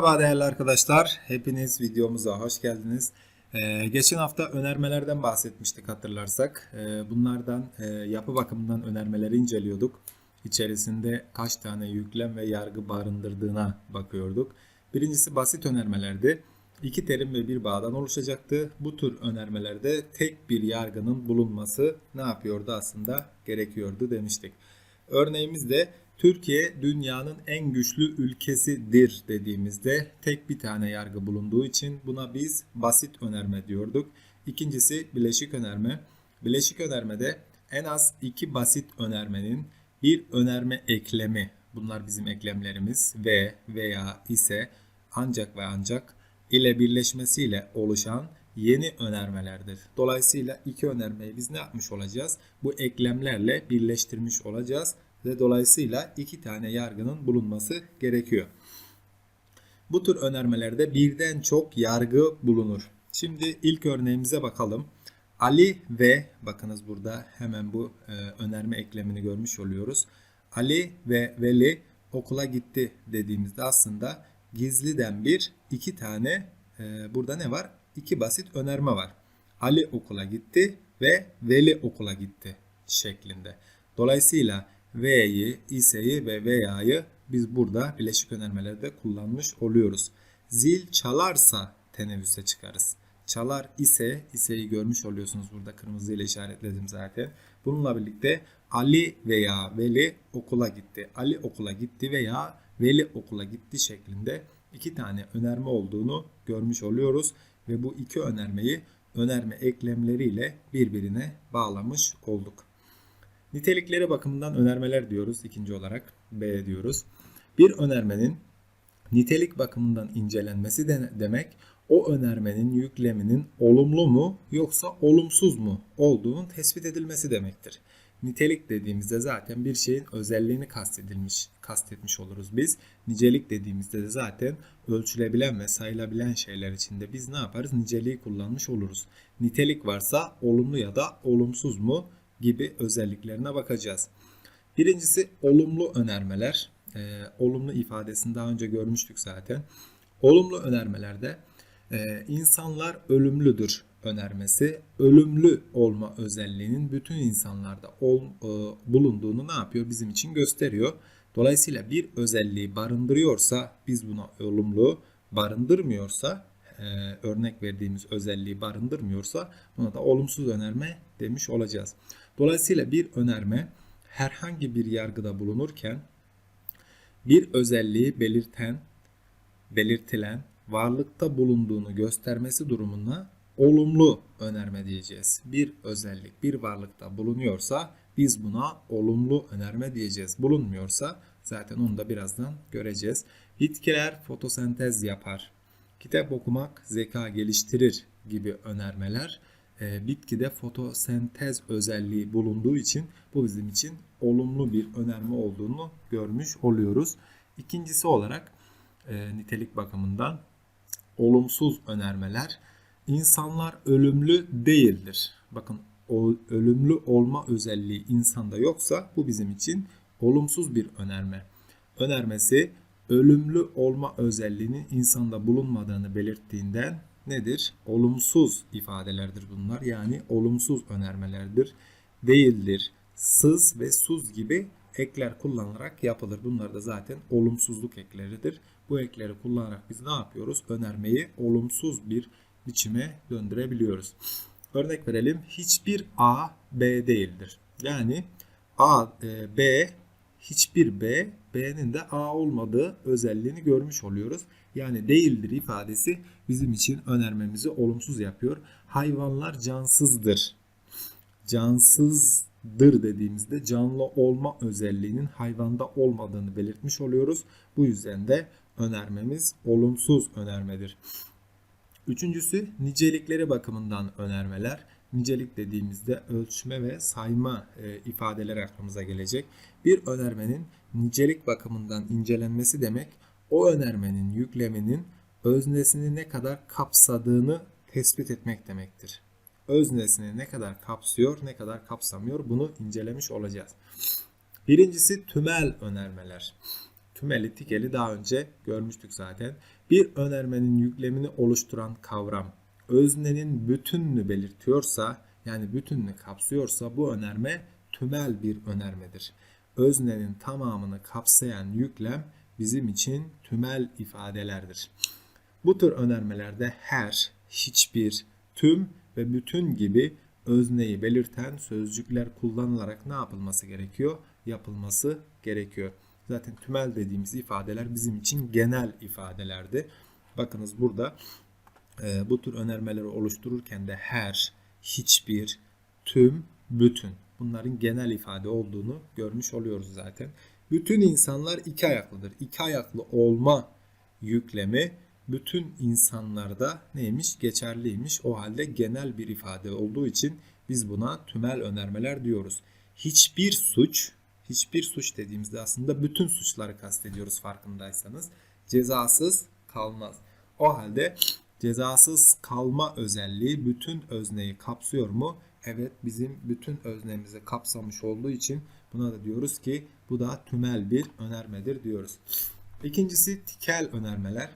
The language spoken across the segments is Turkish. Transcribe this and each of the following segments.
Merhaba değerli arkadaşlar. Hepiniz videomuza hoş geldiniz. Ee, geçen hafta önermelerden bahsetmiştik hatırlarsak. Ee, bunlardan e, yapı bakımından önermeleri inceliyorduk. İçerisinde kaç tane yüklem ve yargı barındırdığına bakıyorduk. Birincisi basit önermelerdi. İki terim ve bir bağdan oluşacaktı. Bu tür önermelerde tek bir yargının bulunması ne yapıyordu aslında gerekiyordu demiştik. Örneğimiz de Türkiye dünyanın en güçlü ülkesidir dediğimizde tek bir tane yargı bulunduğu için buna biz basit önerme diyorduk. İkincisi bileşik önerme. Bileşik önermede en az iki basit önermenin bir önerme eklemi, bunlar bizim eklemlerimiz ve veya ise ancak ve ancak ile birleşmesiyle oluşan yeni önermelerdir. Dolayısıyla iki önermeyi biz ne yapmış olacağız? Bu eklemlerle birleştirmiş olacağız ve dolayısıyla iki tane yargının bulunması gerekiyor. Bu tür önermelerde birden çok yargı bulunur. Şimdi ilk örneğimize bakalım. Ali ve bakınız burada hemen bu e, önerme eklemini görmüş oluyoruz. Ali ve Veli okula gitti dediğimizde aslında gizliden bir iki tane e, burada ne var? İki basit önerme var. Ali okula gitti ve Veli okula gitti şeklinde. Dolayısıyla V'yi, İse'yi ve veya'yı biz burada bileşik önermelerde kullanmış oluyoruz. Zil çalarsa teneffüse çıkarız. Çalar ise, ise'yi görmüş oluyorsunuz burada kırmızı ile işaretledim zaten. Bununla birlikte Ali veya Veli okula gitti. Ali okula gitti veya Veli okula gitti şeklinde iki tane önerme olduğunu görmüş oluyoruz. Ve bu iki önermeyi önerme eklemleriyle birbirine bağlamış olduk. Nitelikleri bakımından önermeler diyoruz ikinci olarak B diyoruz. Bir önermenin nitelik bakımından incelenmesi de demek o önermenin yükleminin olumlu mu yoksa olumsuz mu olduğunun tespit edilmesi demektir. Nitelik dediğimizde zaten bir şeyin özelliğini kastedilmiş, kastetmiş oluruz biz. Nicelik dediğimizde de zaten ölçülebilen ve sayılabilen şeyler içinde biz ne yaparız? Niceliği kullanmış oluruz. Nitelik varsa olumlu ya da olumsuz mu gibi özelliklerine bakacağız. Birincisi olumlu önermeler. Ee, olumlu ifadesini daha önce görmüştük zaten. Olumlu önermelerde e, insanlar ölümlüdür önermesi ölümlü olma özelliğinin bütün insanlarda ol, e, bulunduğunu ne yapıyor bizim için gösteriyor. Dolayısıyla bir özelliği barındırıyorsa biz buna olumlu barındırmıyorsa e, örnek verdiğimiz özelliği barındırmıyorsa buna da olumsuz önerme demiş olacağız. Dolayısıyla bir önerme herhangi bir yargıda bulunurken bir özelliği belirten, belirtilen, varlıkta bulunduğunu göstermesi durumunda olumlu önerme diyeceğiz. Bir özellik bir varlıkta bulunuyorsa biz buna olumlu önerme diyeceğiz. Bulunmuyorsa zaten onu da birazdan göreceğiz. Bitkiler fotosentez yapar. Kitap okumak zeka geliştirir gibi önermeler e, bitkide fotosentez özelliği bulunduğu için bu bizim için olumlu bir önerme olduğunu görmüş oluyoruz. İkincisi olarak e, nitelik bakımından olumsuz önermeler insanlar ölümlü değildir. Bakın ölümlü olma özelliği insanda yoksa bu bizim için olumsuz bir önerme. Önermesi ölümlü olma özelliğinin insanda bulunmadığını belirttiğinden nedir? Olumsuz ifadelerdir bunlar. Yani olumsuz önermelerdir. Değildir, sız ve suz gibi ekler kullanarak yapılır. Bunlar da zaten olumsuzluk ekleridir. Bu ekleri kullanarak biz ne yapıyoruz? Önermeyi olumsuz bir biçime döndürebiliyoruz. Örnek verelim. Hiçbir A B değildir. Yani A, e, B hiçbir B, B'nin de A olmadığı özelliğini görmüş oluyoruz. Yani değildir ifadesi bizim için önermemizi olumsuz yapıyor. Hayvanlar cansızdır. Cansızdır dediğimizde canlı olma özelliğinin hayvanda olmadığını belirtmiş oluyoruz. Bu yüzden de önermemiz olumsuz önermedir. Üçüncüsü nicelikleri bakımından önermeler. Nicelik dediğimizde ölçme ve sayma e, ifadeler aklımıza gelecek. Bir önermenin nicelik bakımından incelenmesi demek o önermenin yükleminin öznesini ne kadar kapsadığını tespit etmek demektir. Öznesini ne kadar kapsıyor, ne kadar kapsamıyor bunu incelemiş olacağız. Birincisi tümel önermeler. tümeli tikeli daha önce görmüştük zaten. Bir önermenin yüklemini oluşturan kavram öznenin bütününü belirtiyorsa yani bütününü kapsıyorsa bu önerme tümel bir önermedir. Öznenin tamamını kapsayan yüklem bizim için tümel ifadelerdir. Bu tür önermelerde her, hiçbir, tüm ve bütün gibi özneyi belirten sözcükler kullanılarak ne yapılması gerekiyor? Yapılması gerekiyor. Zaten tümel dediğimiz ifadeler bizim için genel ifadelerdi. Bakınız burada e, bu tür önermeleri oluştururken de her, hiçbir, tüm, bütün bunların genel ifade olduğunu görmüş oluyoruz zaten. Bütün insanlar iki ayaklıdır. İki ayaklı olma yüklemi bütün insanlarda neymiş? Geçerliymiş. O halde genel bir ifade olduğu için biz buna tümel önermeler diyoruz. Hiçbir suç, hiçbir suç dediğimizde aslında bütün suçları kastediyoruz farkındaysanız. Cezasız kalmaz. O halde cezasız kalma özelliği bütün özneyi kapsıyor mu? Evet bizim bütün öznemizi kapsamış olduğu için buna da diyoruz ki bu da tümel bir önermedir diyoruz. İkincisi tikel önermeler.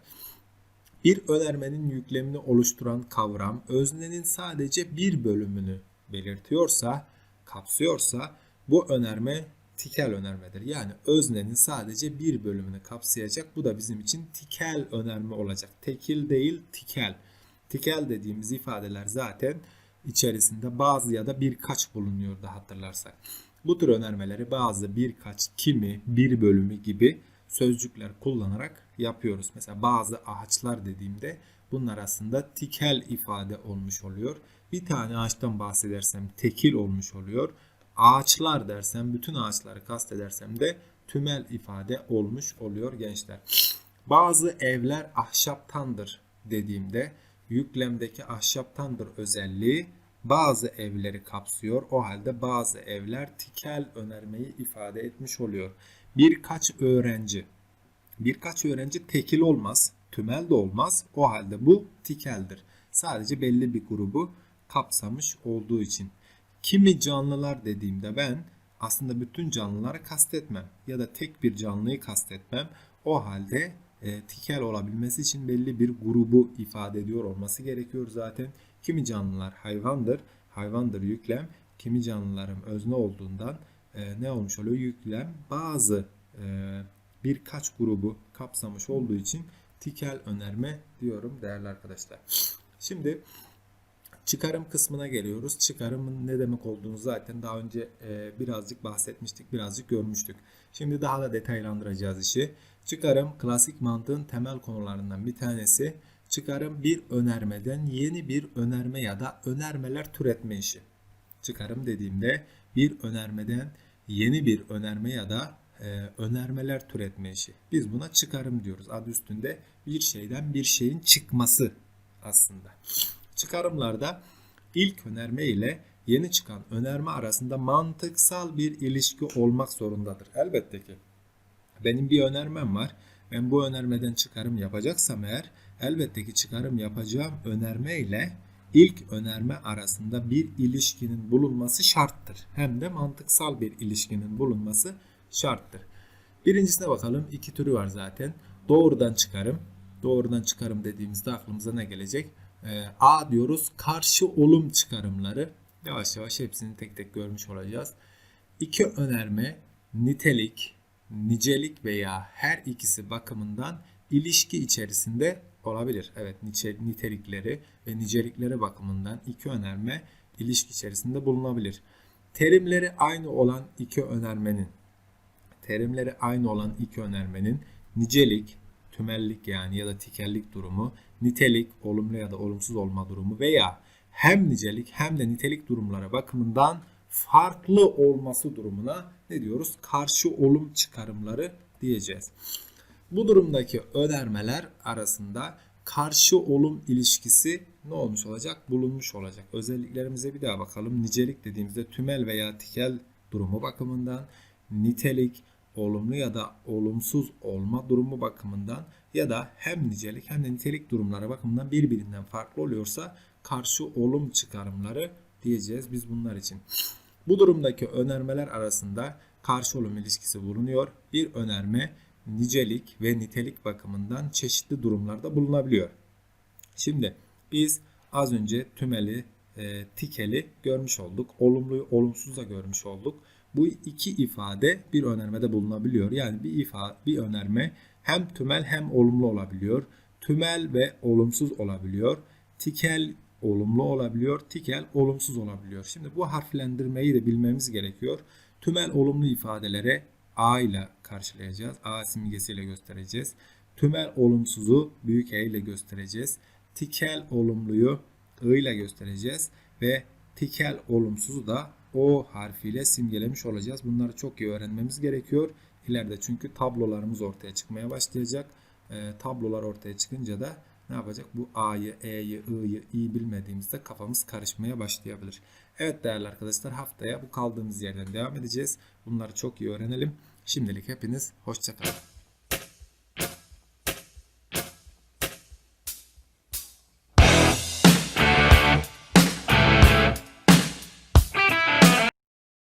Bir önermenin yüklemini oluşturan kavram öznenin sadece bir bölümünü belirtiyorsa, kapsıyorsa bu önerme tikel önermedir. Yani öznenin sadece bir bölümünü kapsayacak. Bu da bizim için tikel önerme olacak. Tekil değil, tikel. Tikel dediğimiz ifadeler zaten içerisinde bazı ya da birkaç bulunuyordu hatırlarsak. Bu tür önermeleri bazı, birkaç, kimi, bir bölümü gibi sözcükler kullanarak yapıyoruz. Mesela bazı ağaçlar dediğimde bunlar aslında tikel ifade olmuş oluyor. Bir tane ağaçtan bahsedersem tekil olmuş oluyor. Ağaçlar dersem bütün ağaçları kastedersem de tümel ifade olmuş oluyor gençler. Bazı evler ahşaptandır dediğimde yüklemdeki ahşaptandır özelliği bazı evleri kapsıyor. O halde bazı evler tikel önermeyi ifade etmiş oluyor. Birkaç öğrenci. Birkaç öğrenci tekil olmaz, tümel de olmaz. O halde bu tikeldir. Sadece belli bir grubu kapsamış olduğu için. Kimi canlılar dediğimde ben aslında bütün canlıları kastetmem ya da tek bir canlıyı kastetmem. O halde e, tikel olabilmesi için belli bir grubu ifade ediyor olması gerekiyor zaten. Kimi canlılar hayvandır, hayvandır yüklem. Kimi canlıların özne olduğundan e, ne olmuş oluyor? Yüklem bazı e, birkaç grubu kapsamış olduğu için tikel önerme diyorum değerli arkadaşlar. Şimdi çıkarım kısmına geliyoruz. Çıkarımın ne demek olduğunu zaten daha önce e, birazcık bahsetmiştik, birazcık görmüştük. Şimdi daha da detaylandıracağız işi. Çıkarım klasik mantığın temel konularından bir tanesi. Çıkarım bir önermeden yeni bir önerme ya da önermeler türetme işi. Çıkarım dediğimde bir önermeden yeni bir önerme ya da e, önermeler türetme işi. Biz buna çıkarım diyoruz. Adı üstünde bir şeyden bir şeyin çıkması aslında. Çıkarımlarda ilk önerme ile yeni çıkan önerme arasında mantıksal bir ilişki olmak zorundadır. Elbette ki. Benim bir önermem var. Ben bu önermeden çıkarım yapacaksam eğer elbette ki çıkarım yapacağım önerme ile ilk önerme arasında bir ilişkinin bulunması şarttır. Hem de mantıksal bir ilişkinin bulunması şarttır. Birincisine bakalım. İki türü var zaten. Doğrudan çıkarım. Doğrudan çıkarım dediğimizde aklımıza ne gelecek? Ee, A diyoruz karşı olum çıkarımları. Yavaş yavaş hepsini tek tek görmüş olacağız. İki önerme nitelik, nicelik veya her ikisi bakımından ilişki içerisinde olabilir. Evet nitelikleri ve nicelikleri bakımından iki önerme ilişki içerisinde bulunabilir. Terimleri aynı olan iki önermenin terimleri aynı olan iki önermenin nicelik, tümellik yani ya da tikellik durumu, nitelik, olumlu ya da olumsuz olma durumu veya hem nicelik hem de nitelik durumları bakımından farklı olması durumuna ne diyoruz? Karşı olum çıkarımları diyeceğiz. Bu durumdaki önermeler arasında karşı olum ilişkisi ne olmuş olacak? Bulunmuş olacak. Özelliklerimize bir daha bakalım. Nicelik dediğimizde tümel veya tikel durumu bakımından nitelik, olumlu ya da olumsuz olma durumu bakımından ya da hem nicelik hem de nitelik durumları bakımından birbirinden farklı oluyorsa karşı olum çıkarımları diyeceğiz biz bunlar için. Bu durumdaki önermeler arasında karşı olum ilişkisi bulunuyor. Bir önerme nicelik ve nitelik bakımından çeşitli durumlarda bulunabiliyor. Şimdi biz az önce tümeli, e, tikeli görmüş olduk. Olumluyu olumsuz da görmüş olduk. Bu iki ifade bir önermede bulunabiliyor. Yani bir ifade, bir önerme hem tümel hem olumlu olabiliyor. Tümel ve olumsuz olabiliyor. Tikel olumlu olabiliyor. Tikel olumsuz olabiliyor. Şimdi bu harflendirmeyi de bilmemiz gerekiyor. Tümel olumlu ifadelere A ile karşılayacağız. A simgesiyle göstereceğiz. Tümel olumsuzu büyük E ile göstereceğiz. Tikel olumluyu I ile göstereceğiz ve tikel olumsuzu da O harfiyle simgelemiş olacağız. Bunları çok iyi öğrenmemiz gerekiyor. İleride çünkü tablolarımız ortaya çıkmaya başlayacak. E, tablolar ortaya çıkınca da ne yapacak? Bu A'yı, E'yi, I'yi iyi bilmediğimizde kafamız karışmaya başlayabilir. Evet değerli arkadaşlar haftaya bu kaldığımız yerden devam edeceğiz. Bunları çok iyi öğrenelim. Şimdilik hepiniz hoşçakalın.